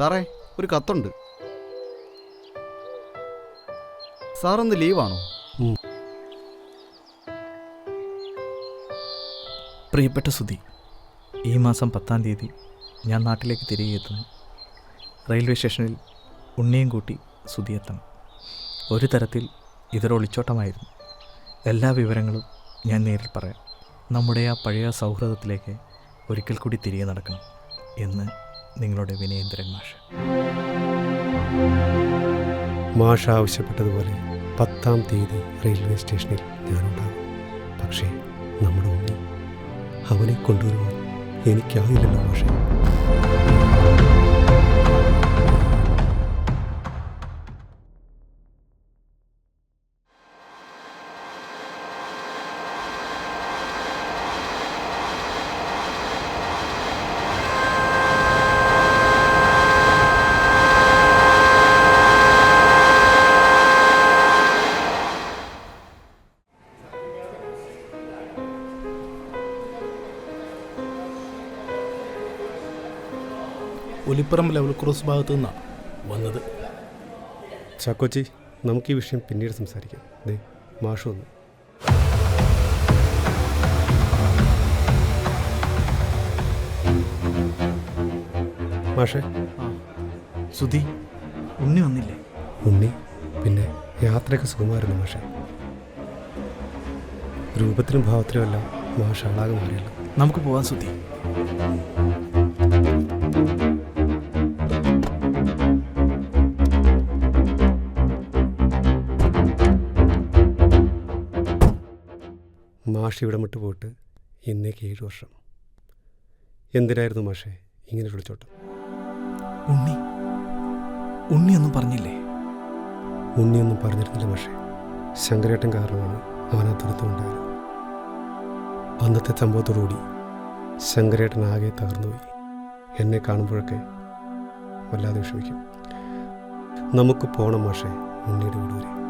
സാറേ ഒരു കത്തുണ്ട്. സാറൊന്ന് ലീവാണോ? പ്രിയപ്പെട്ട സുധി ഈ മാസം പത്താം തീയതി ഞാൻ നാട്ടിലേക്ക് തിരികെ എത്തുന്നു. റെയിൽവേ സ്റ്റേഷനിൽ ഉണ്ണിയും കൂട്ടി സുധി എത്തണം. ഒരു തരത്തിൽ ഇതൊരു ഒളിച്ചോട്ടമായിരുന്നു. എല്ലാ വിവരങ്ങളും ഞാൻ നേരിൽ പറയാം. നമ്മുടെ ആ പഴയ സൗഹൃദത്തിലേക്ക് ഒരിക്കൽ കൂടി തിരികെ നടക്കണം എന്ന് നിങ്ങളുടെ വിനയേന്ദ്രൻ മാഷ്. മാഷ ആവശ്യപ്പെട്ടതുപോലെ പത്താം തീയതി റെയിൽവേ സ്റ്റേഷനിൽ ഞാനുണ്ടാകും. പക്ഷേ നമ്മുടെ ഉണ്ണി അവനെ കൊണ്ടുവരുവാൻ എനിക്കാകില്ലല്ലോ മാഷേ. ഒലിപ്പുറം ലെവൽ ക്രോസ് ഭാഗത്തു നിന്നാണ് വന്നത്. ചാക്കോച്ചി നമുക്ക് ഈ വിഷയം പിന്നീട് സംസാരിക്കാം. ദേ മാഷ് വന്നു. മാഷേ. സുധി ഉണ്ണി വന്നില്ലേ? ഉണ്ണി പിന്നെ യാത്രയൊക്കെ സുഖമായിരുന്നു മാഷേ. രൂപത്തിനും ഭാവത്തിനും എല്ലാം മാഷ ആളാകെ മാറിയല്ലോ. നമുക്ക് പോവാൻ സുധി. മാഷ് ഇവിടെ വിട്ടു പോയിട്ട് ഇന്നേക്ക് ഏഴ് വർഷം. എന്തിനായിരുന്നു മാഷേ ഇങ്ങനെ വിളിച്ചോട്ടെ? ഉണ്ണി. ഉണ്ണിയൊന്നും പറഞ്ഞില്ലേ? ഉണ്ണിയൊന്നും പറഞ്ഞിരുന്നില്ല മാഷേ. ശങ്കരേട്ടൻ കാരണമാണ് അവൻ ആ ദുരിതമുണ്ടായത് അന്നത്തെ സംഭവത്തോടുകൂടി ശങ്കരേട്ടൻ ആകെ തകർന്നുപോയി. എന്നെ കാണുമ്പോഴൊക്കെ വല്ലാതെ വിഷമിക്കും. നമുക്ക് പോകണം മാഷേ ഉണ്ണിയുടെ വീട് വരെ.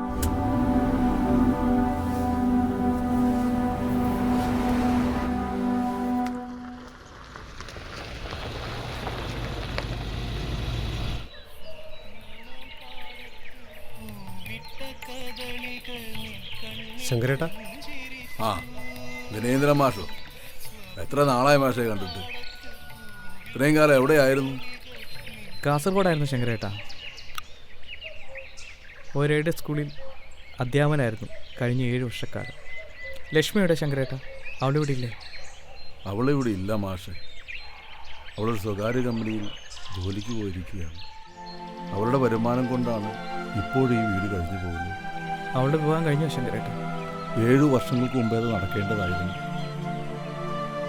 ശങ്കരേട്ടാ? ആ ദിനേന്ദ്രൻ മാഷോ. എത്ര നാളായ മാഷെ കണ്ടിട്ട്. ഇത്രയും കാലം എവിടെയായിരുന്നു? കാസർഗോഡായിരുന്നു ശങ്കരേട്ടാ. ഒരേടെ സ്കൂളിൽ അധ്യാപനായിരുന്നു കഴിഞ്ഞ ഏഴ് വർഷക്കാലം. ലക്ഷ്മിയുടെ ശങ്കരേട്ട അവളെ ഇവിടെ ഇല്ലേ അവളിവിടെ ഇല്ല മാഷെ അവളൊരു സ്വകാര്യ കമ്പനിയിൽ ജോലിക്ക് പോയിരിക്കുകയാണ്. അവളുടെ വരുമാനം കൊണ്ടാണ് ഇപ്പോഴും ഈ വീട് കഴിഞ്ഞു പോകുന്നത്. അവളുടെ വിവാഹം കഴിഞ്ഞോ ശങ്കരേട്ട? ഏഴു വർഷങ്ങൾക്ക് മുമ്പേ അത് നടക്കേണ്ടതായിരുന്നു.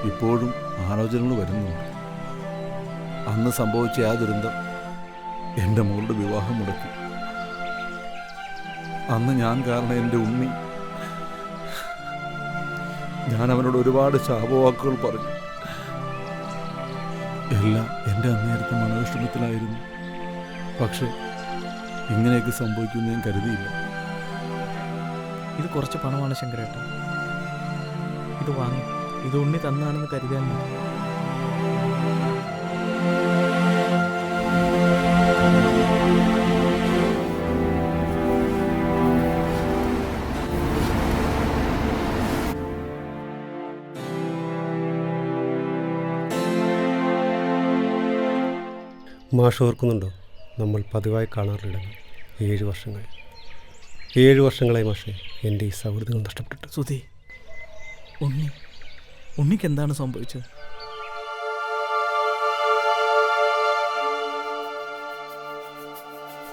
ഇപ്പോഴും ആലോചനകൾ വരുന്നുണ്ട്. അന്ന് സംഭവിച്ച ആ ദുരന്തം എന്റെ മോളുടെ വിവാഹം മുടക്കി. അന്ന് ഞാൻ കാരണം എന്റെ ഉണ്ണി. ഞാൻ അവനോട് ഒരുപാട് ശാപവാക്കുകൾ പറഞ്ഞു. എല്ലാം എന്റെ അന്നേരത്തെ മനോവിഷമത്തിലായിരുന്നു. പക്ഷെ ഇങ്ങനെയൊക്കെ സംഭവിക്കുമെന്ന് ഞാൻ കരുതിയില്ല. ഇത് കുറച്ച് പണമാണ് ശങ്കരേട്ട. ഇത് വാങ്ങി. ഇത് ഉണ്ണി തന്നാണെന്ന് കരുതാൻ മതി. മാഷ് ഓർക്കുന്നുണ്ടോ? നമ്മൾ പതിവായി കാണാറില്ലങ്ങൾ ഏഴ് വർഷങ്ങൾ. ഏഴ് വർഷങ്ങളായി മാഷേ എന്റെ ഈ സൗഹൃദങ്ങൾ നഷ്ടപ്പെട്ടിട്ട്. സുധി ഉണ്ണി ഉണ്ണിക്ക് എന്താണ് സംഭവിച്ചത്?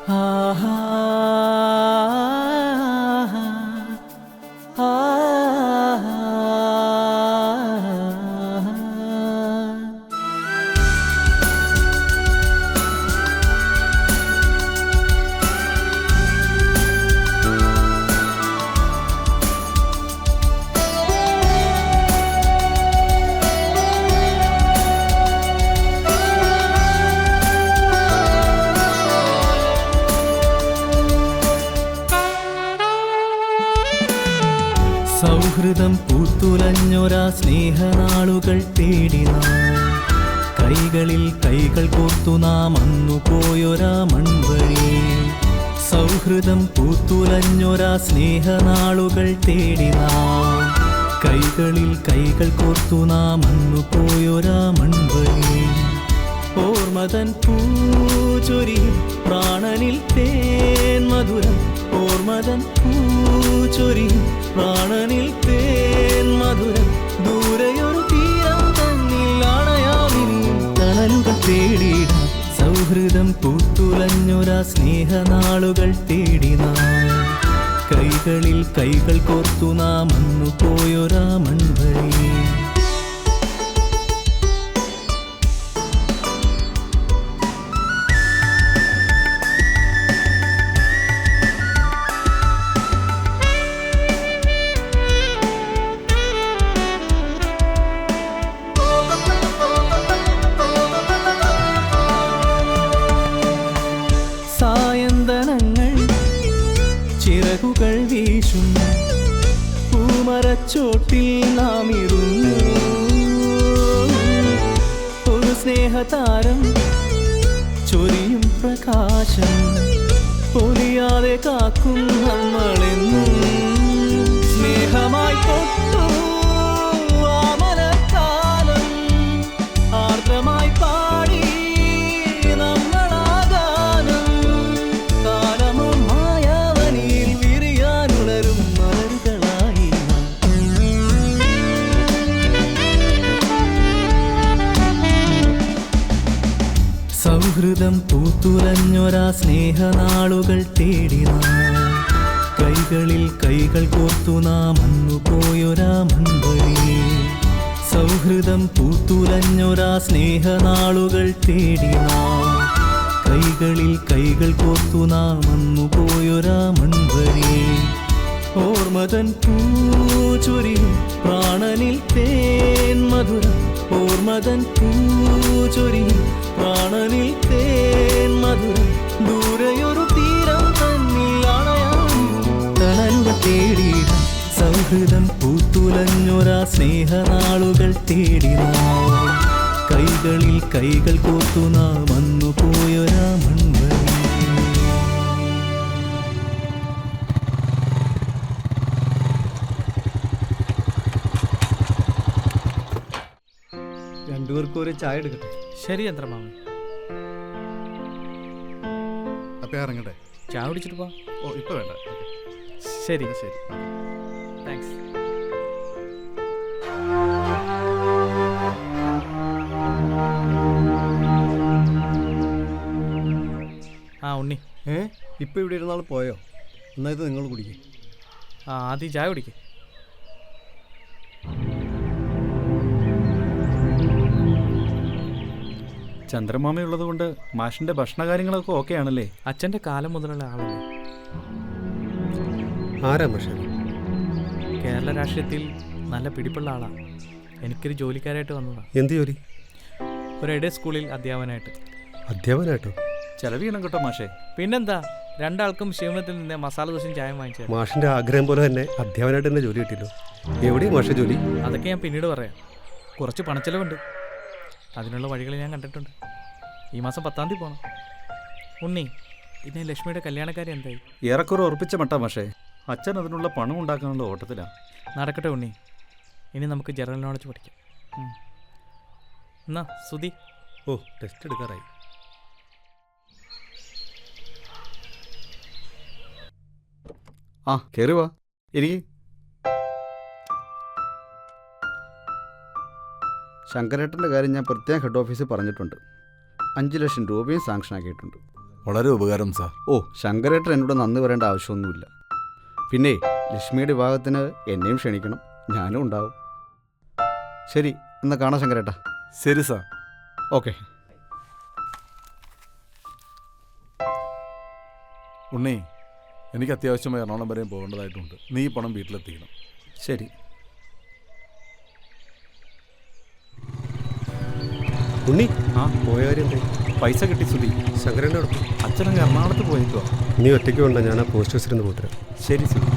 സൗഹൃദം കോർത്തു നാം അന്നു ഓർമ്മതൻ പൂചൊരി പ്രാണനിൽ തേൻ മധുരം. ഓർമ്മതൻ പൂചൊരി പ്രാണനിൽ തേൻ മധുരം. ദൂരെയൊരു തീരം സൗഹൃദം പൂത്തുലഞ്ഞൊരാ സ്നേഹനാളുകൾ തേടി നാം കൈകളിൽ കൈകൾ കോർത്തു നാം അന്നു പോയൊരാ മൺവഴി ചിറകുകൾ വീശും പൂമരച്ചോട്ടിൽ നാം ഇരുന്നു. ഒരു സ്നേഹതാരം ചൊരിയും പ്രകാശം പൊലിയാതെ കാക്കും നമ്മളെന്നും. സ്നേഹമായി തൊട്ടു സൗഹൃദം പൂത്തുലഞ്ഞൊരാ സ്നേഹനാളുകൾ തേടി കൈകളിൽ കൈകൾ കോർത്തു നാം അന്നു പോയൊരാ മൺവഴി സൗഹൃദം പൂത്തുലഞ്ഞൊരാ സ്നേഹനാളുകൾ തേടി കൈകളിൽ കൈകൾ കോർത്തു നാം അന്നു പോയൊരാ മൺവഴി ഓർമ്മതൻ പൂചൊരിയും പ്രാണനിൽ തേൻ മധുരം ഓർമ്മതൻ പൂചൊരി പ്രാണനിൽ തേൻ മധുരം. ദൂരയൊരു തീരം തന്നിൽ അണയാൻ തണലുകൾ തേടിയിടാം. സൗഹൃദം പൂത്തുലഞ്ഞൊരാ സ്നേഹനാളുകൾ തേടിനാ. കൈകളിൽ കൈകൾ കോർത്തു നാം അന്നു പോയൊരാ മൺവഴി രണ്ടുപേർക്കും ഒരു ചായ എടുക്കട്ടെ? ശരി ചന്ദ്രമാമൻ അപ്പം ഇറങ്ങട്ടെ. ചായ കുടിച്ചിട്ട് പോ. ഓ ഇപ്പം വേണ്ട. ശരി. ശരി. താങ്ക്സ് ആ ഉണ്ണി. ഏ? ഇപ്പം ഇവിടെ ഇരുന്നാൾ പോയോ? എന്നാ ഇത് നിങ്ങൾ കുടിക്കും. ആ ആദ്യം ചായ കുടിക്ക്. ചന്ദ്രമാമയുള്ളത് കൊണ്ട് മാഷിന്റെ ഭക്ഷണ കാര്യങ്ങളൊക്കെ ഓക്കെ ആണല്ലേ അച്ഛന്റെ കാലം മുതലുള്ള ആളല്ലേ? ആരാ മാഷ? കേരള രാഷ്ട്രീയത്തിൽ നല്ല പിടിപ്പുള്ള ആളാണ് എനിക്കൊരു ജോലിക്കാരായിട്ട് വന്നതാണ് എന്ത് ജോലി? ഒരു എഡേ സ്കൂളിൽ അധ്യാപനായിട്ട് അധ്യാപനായിട്ടോ ചെലവ് ചെയ്യണം കേട്ടോ മാഷേ. പിന്നെന്താ? രണ്ടാൾക്കും ശിവനത്തിൽ നിന്ന് മസാല ദോശയും ചായ വാങ്ങിച്ചത് മാഷിന്റെ ആഗ്രഹം പോലെ തന്നെ അധ്യാപനായിട്ട് തന്നെ ജോലി കിട്ടിയല്ലോ. എവിടെയും മാഷ ജോലി? അതൊക്കെ ഞാൻ പിന്നീട് പറയാം. കുറച്ച് പണച്ചെലവുണ്ട്. അതിനുള്ള വഴികൾ ഞാൻ കണ്ടിട്ടുണ്ട്. ഈ മാസം പത്താം തീയതി പോകണം ഉണ്ണി പിന്നെ ലക്ഷ്മിയുടെ കല്യാണക്കാരി എന്തായി? ഏറെക്കുറെ ഉറപ്പിച്ച മട്ടാ പക്ഷേ അച്ഛൻ അതിനുള്ള പണം ഉണ്ടാക്കാനുള്ള ഓട്ടത്തിലാണ് നടക്കട്ടെ ഉണ്ണി. ഇനി നമുക്ക് ജനറൽ നോളജ് പഠിക്കാം. ഉം. എന്നാ സുധി. ഓ ടെസ്റ്റ് എടുക്കാറായി. ആ കയറി വാ. ഇരിക്ക് ശങ്കരേട്ടന്റെ കാര്യം ഞാൻ പ്രത്യേകം ഹെഡ് ഓഫീസിൽ പറഞ്ഞിട്ടുണ്ട്. അഞ്ച് ലക്ഷം രൂപയും സാങ്ഷൻ ആക്കിയിട്ടുണ്ട്. വളരെ ഉപകാരം സാർ ഓ ശങ്കരേട്ടൻ എന്നോട് നന്ദി പറയേണ്ട ആവശ്യമൊന്നുമില്ല. പിന്നെ ലക്ഷ്മിയുടെ വിവാഹത്തിന് എന്നെയും ക്ഷണിക്കണം ഞാനും ഉണ്ടാവും. ശരി എന്നാൽ കാണാം ശങ്കരേട്ട. ശരി സാർ ഓക്കെ. ഉണ്ണി എനിക്ക് അത്യാവശ്യം എറണാകുളം വരെയും പോകേണ്ടതായിട്ടുണ്ട്. നീ ഈ പണം വീട്ടിലെത്തിക്കണം. ശരി. ഉണ്ണി. ആ പോയ കാര്യം പൈസ കിട്ടി സുധി. ശങ്കരന്റെ അടുത്ത്. അച്ഛനങ്ങ് എറണാകുളത്ത് പോയേക്കുവാ. നീ ഒറ്റയ്ക്ക് വേണ്ട ഞാൻ ആ പോസ്റ്റ് ഓഫീസിൽ നിന്ന് പോത്തരാം ശരി സുധി.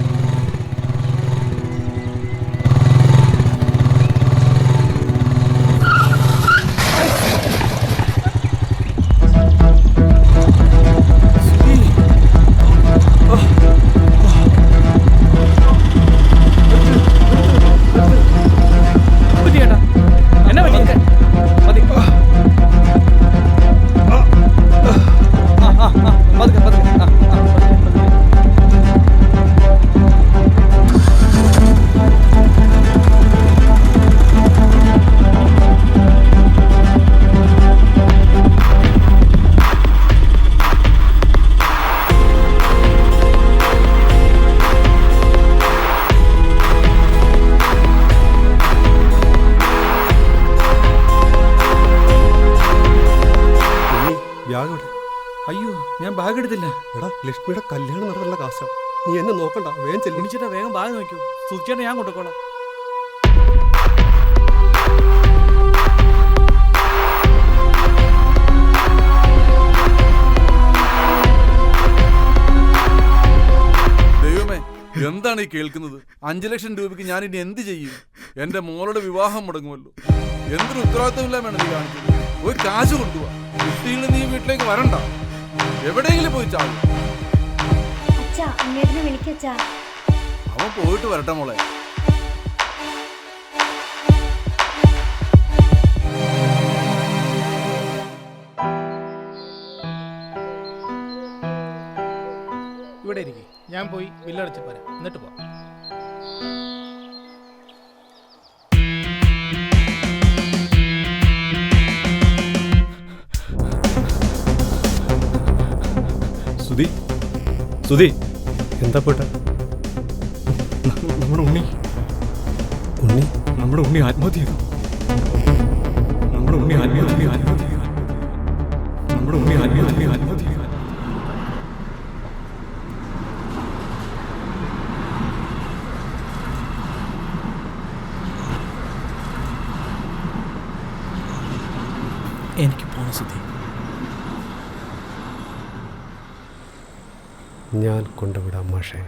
ബാഗ് എടുത്തില്ല എടാ ലക്ഷ്മിയുടെ കല്യാണം നടന്നുള്ള കാശ. നീ എന്നെ നോക്കണ്ട വേഗം ചെല്ലിച്ചിട്ട് ഉണ്ണിച്ചേട്ടാ വേഗം ബാഗ് നോക്കൂ. സുധിച്ചേട്ടാ ഞാൻ കൊണ്ടുപോകോളാം ദൈവമേ എന്താണ് ഈ കേൾക്കുന്നത്? അഞ്ചു ലക്ഷം രൂപയ്ക്ക് ഞാൻ ഇനി എന്ത് ചെയ്യും? എന്റെ മോളുടെ വിവാഹം മുടങ്ങുമല്ലോ. എന്തൊരു ഉത്തരവാദിത്തമില്ലാമാണ് നീ കാണിച്ചത്? ഒരു കാശ് കൊണ്ടുപോവാ കുട്ടിയിൽ നീ വീട്ടിലേക്ക് വരണ്ട. എവിടെയെങ്കിലും പോയി ചാവും. അച്ഛാ വിളിക്കച്ചാ അവൻ പോയിട്ട് വരട്ടെ മോളെ. ഇവിടെ ഇരിക്കും. ഞാൻ പോയി ബില്ലടച്ച് പോരാ. എന്നിട്ട് പോ. സുധി എന്താ പോട്ട? നമ്മുടെ ഉണ്ണി. ഉണ്ണി? നമ്മുടെ ഉണ്ണി ആത്മഹത്യ ചെയ്തു നമ്മുടെ ഉണ്ണി ആത്മഹത്യ. നമ്മുടെ ഉണ്ണി ആത്മഹത്യ. ആത്മഹത്യ ചെയ്തു. എനിക്ക് പോണ സുധി ഞാൻ കൊണ്ടുവിടാം മാഷേ.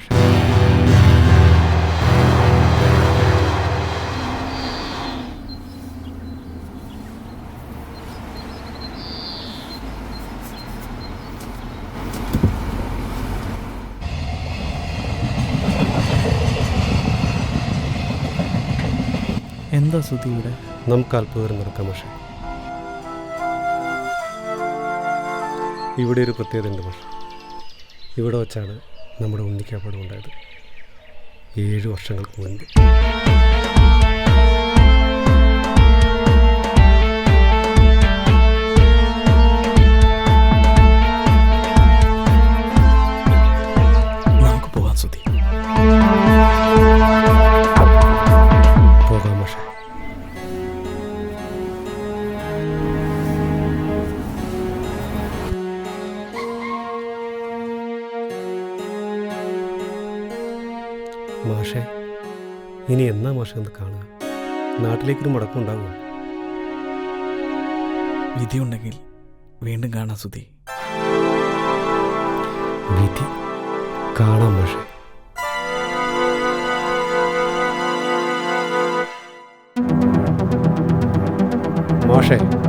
എന്താ സുധി ഇവിടെ? നമുക്ക് അല്പകരം നടക്കാം പക്ഷേ ഇവിടെ ഒരു പ്രത്യേകത ഉണ്ട് മാഷേ. ഇവിടെ വച്ചാണ് നമ്മുടെ ഉണ്ണിക്കാപ്പാട് ഉണ്ടായത്. ഏഴ് വർഷങ്ങൾക്ക് മുൻപ്. നമുക്ക് പോകാൻ സുധി. കാണുക. നാട്ടിലേക്കൊരു മുടക്കം ഉണ്ടാകുമോ വിധിയുണ്ടെങ്കിൽ വീണ്ടും കാണാം സുധി. വിധി കാണാം പക്ഷെ. മാഷേ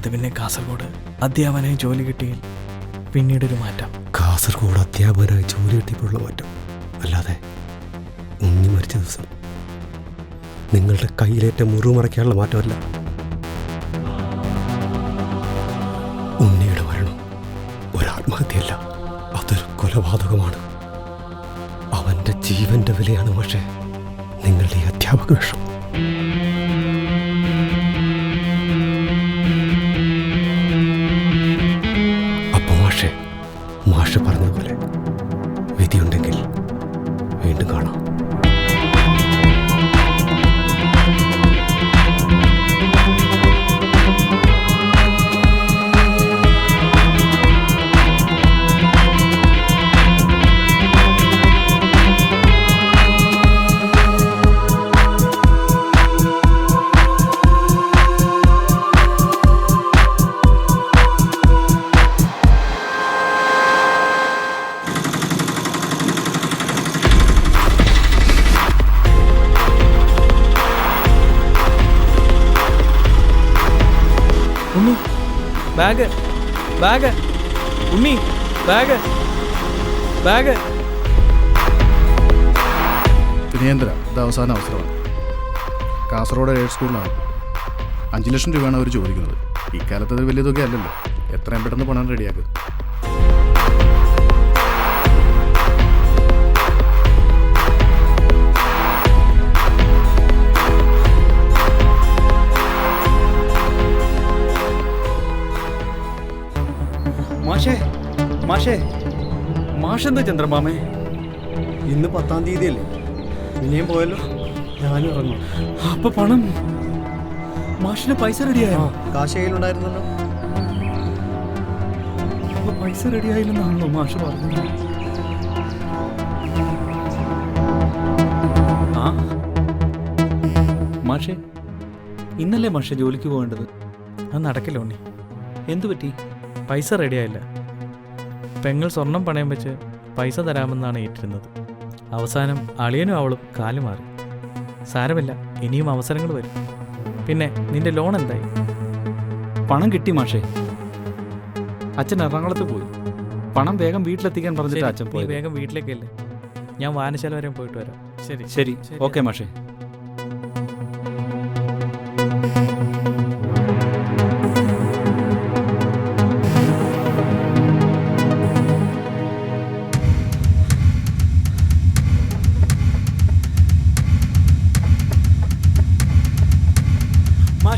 അത് പിന്നെ കാസർഗോഡ് അധ്യാപനായി ജോലി കിട്ടിയിൽ പിന്നീടൊരു മാറ്റം. കാസർഗോഡ് അധ്യാപകനായി ജോലി കിട്ടിയപ്പോഴുള്ള മാറ്റം. അല്ലാതെ ഉണ്ണി മരിച്ച ദിവസം നിങ്ങളുടെ കയ്യിലേറ്റ മുറിവ് മറയ്ക്കാനുള്ള മാറ്റമല്ല. മാഷ് പോലെ വിധിയുണ്ടെങ്കിൽ വീണ്ടും കാണാം. ബാഗ്. ബാഗ്. ഉണ്ണി. ബാഗ്. ബാഗ്. ദിനേന്ദ്ര ഇത് അവസാന അവസരമാണ്. കാസർഗോഡ് എയ്ഡ് സ്കൂളിലാണ്. അഞ്ച് ലക്ഷം രൂപയാണ് അവർ ചോദിക്കുന്നത്. ഇക്കാലത്ത് അത് വലിയ തുക അല്ലല്ലോ എത്രയും പെട്ടെന്ന് പണം റെഡിയാക്കുക മാഷേ മാഷെന്താ ചന്ദ്രമാമേ? ഇന്ന് പത്താം തീയതി അല്ലേ ഇനിയും പോയല്ലോ. ഞാനും ഇറങ്ങും. അപ്പൊ പണം? മാഷിന് പൈസ റെഡിയായോ? കാശ് കയ്യിലുണ്ടായിരുന്നല്ലോ. അപ്പൊ പൈസ റെഡിയായില്ലെന്നാണല്ലോ മാഷ് പറഞ്ഞത്. ആ? മാഷേ ഇന്നല്ലേ മാഷെ ജോലിക്ക് പോകേണ്ടത്? അത് നടക്കില്ല ഉണ്ണി. എന്തു പറ്റി? പൈസ റെഡിയായില്ല. പെങ്ങൾ സ്വർണം പണയം വെച്ച് പൈസ തരാമെന്നാണ് ഏറ്റിരുന്നത്. അവസാനം അളിയനും അവളും കാലു മാറി. സാരമില്ല ഇനിയും അവസരങ്ങൾ വരും. പിന്നെ നിന്റെ ലോൺ എന്തായി? പണം കിട്ടി മാഷേ. അച്ഛൻ എറണാകുളത്ത് പോയി. പണം വേഗം വീട്ടിലെത്തിക്കാൻ പറഞ്ഞിട്ട് അച്ഛൻ പോയി വേഗം വീട്ടിലേക്കല്ലേ? ഞാൻ വായനശാല വരെ പോയിട്ട് വരാം. ശരി. ശരി ശരി. ഓക്കെ മാഷേ.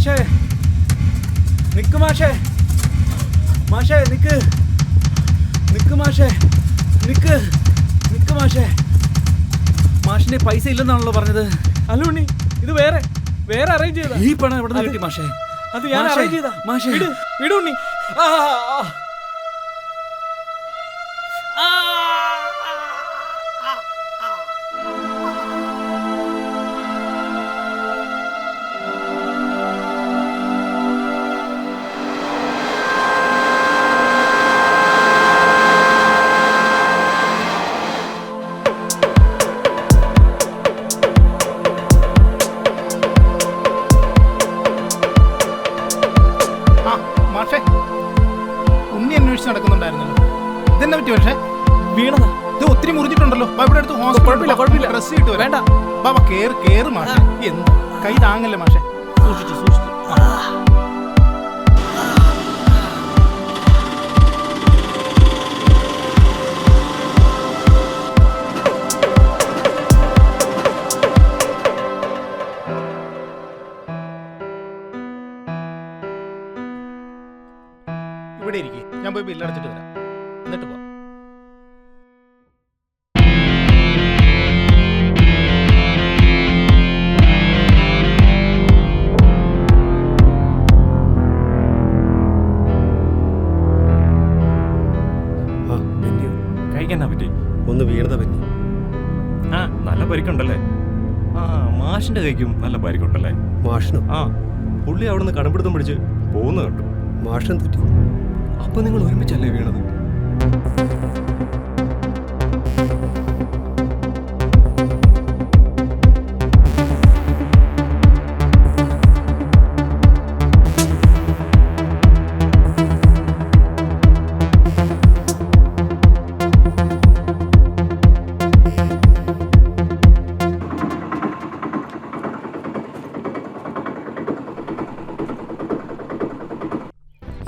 മാഷേ. നിക്ക് മാഷേ. മാഷേ നിക്ക്. നിക്ക് മാഷേ. നിക്ക്. നിക്ക് മാഷേ. മാഷിന്റെ പൈസ ഇല്ലെന്നാണല്ലോ പറഞ്ഞത്. അല്ല ഉണ്ണി ഇത് വേറെ. വേറെ അറേഞ്ച് ചെയ്താ. ഈ പണം എവിടെ നിന്ന് കിട്ടി മാഷേ? അത് ഞാൻ അറേഞ്ച് ചെയ്താ. മാഷേ. വിട് വിട് ഉണ്ണി. ആ. മാഷിന്റെ കൈക്കും നല്ല പരിക്കുണ്ടല്ലേ? മാഷിന്? ആ പുള്ളി അവിടുന്ന് കടമ്പിടുത്തം പിടിച്ച് പോകുന്ന കേട്ടു മാഷൻ തെറ്റി അപ്പൊ നിങ്ങൾ ഒരുമിച്ചല്ലേ വീണത്?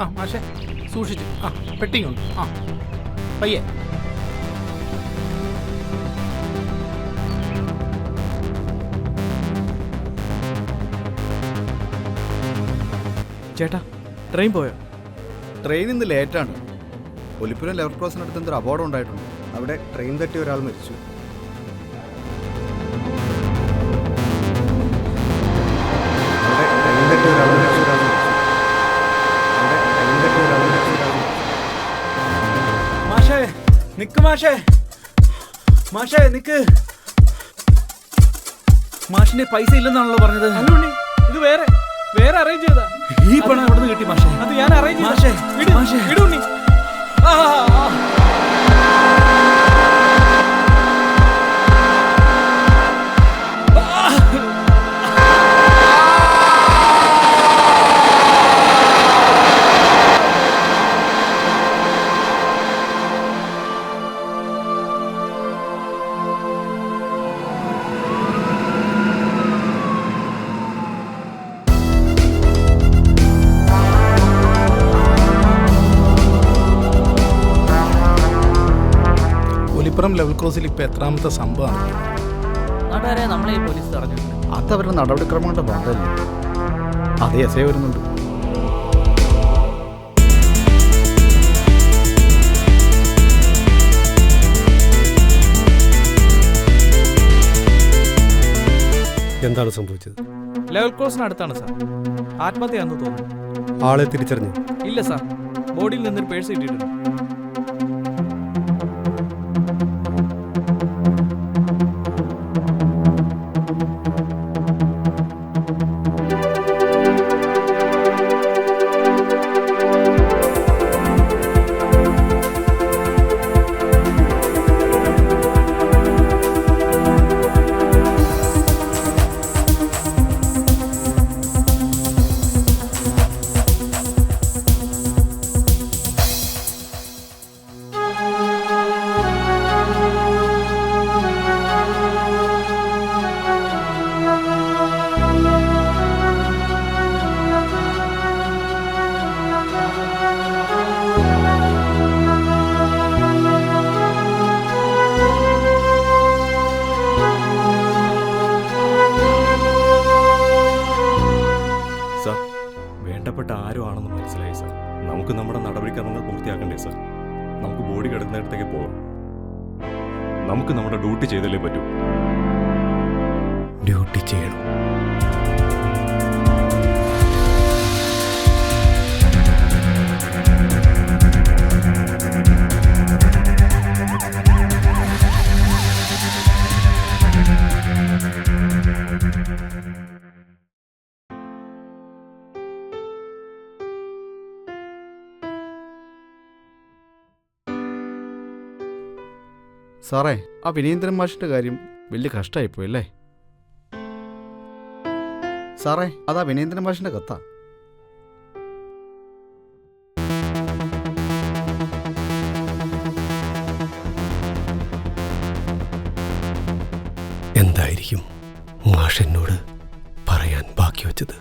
ആ മാഷെ സൂക്ഷിച്ചു. ആ പെട്ടിങ്ങുണ്ട് ആ. പയ്യെ. ചേട്ടാ ട്രെയിൻ പോയോ? ട്രെയിൻ ഇന്ന് ലേറ്റാണ്. ഒലിപ്പുരം ലെവർ ക്രോസിനടുത്ത് എന്തൊരു അപകടം ഉണ്ടായിട്ടുണ്ട്. അവിടെ ട്രെയിൻ തട്ടി ഒരാൾ മരിച്ചു. നിക്ക് മാഷേ. മാഷേ നിക്ക്. മാഷിന് പൈസ ഇല്ലെന്നാണല്ലോ പറഞ്ഞത്. അല്ലുണ്ണി ഇത് വേറെ വേറെ അറേഞ്ച് ചെയ്താ ഈ പണം എവിടെ നിന്ന് കിട്ടി മാഷേ? അത് ഞാൻ അറേഞ്ച് മാഷേ, മാഷേ. വിട് ഉണ്ണി ആ, ലെവൽ ക്രോസിൽ ഇപ്പൊ എത്രാമത്തെ സംഭവമാണ്? ഈ പോലീസ് അത് അവരുടെ നടപടിക്രമങ്ങളുടെ ഭാഗമല്ലേ? അത് എസ് ഐ വരുന്നുണ്ട്. എന്താണ് സംഭവിച്ചത്? ലെവൽ ക്രോസിനടുത്താണ് സാർ ആത്മഹത്യ തോന്നുന്നു. ആളെ തിരിച്ചറിഞ്ഞു. ഇല്ല സാർ ബോഡിയിൽ നിന്നൊരു പേഴ്സ് കിട്ടിയിട്ടുണ്ട് സാറേ ആ വിനീന്ദ്രൻ മാഷിന്റെ കാര്യം വലിയ കഷ്ടമായിപ്പോയി അല്ലേ? സാറേ അതാ വിനീന്ദ്രൻ മാഷിന്റെ കത്താ എന്തായിരിക്കും മാഷ് എന്നോട് പറയാൻ ബാക്കി വച്ചത്?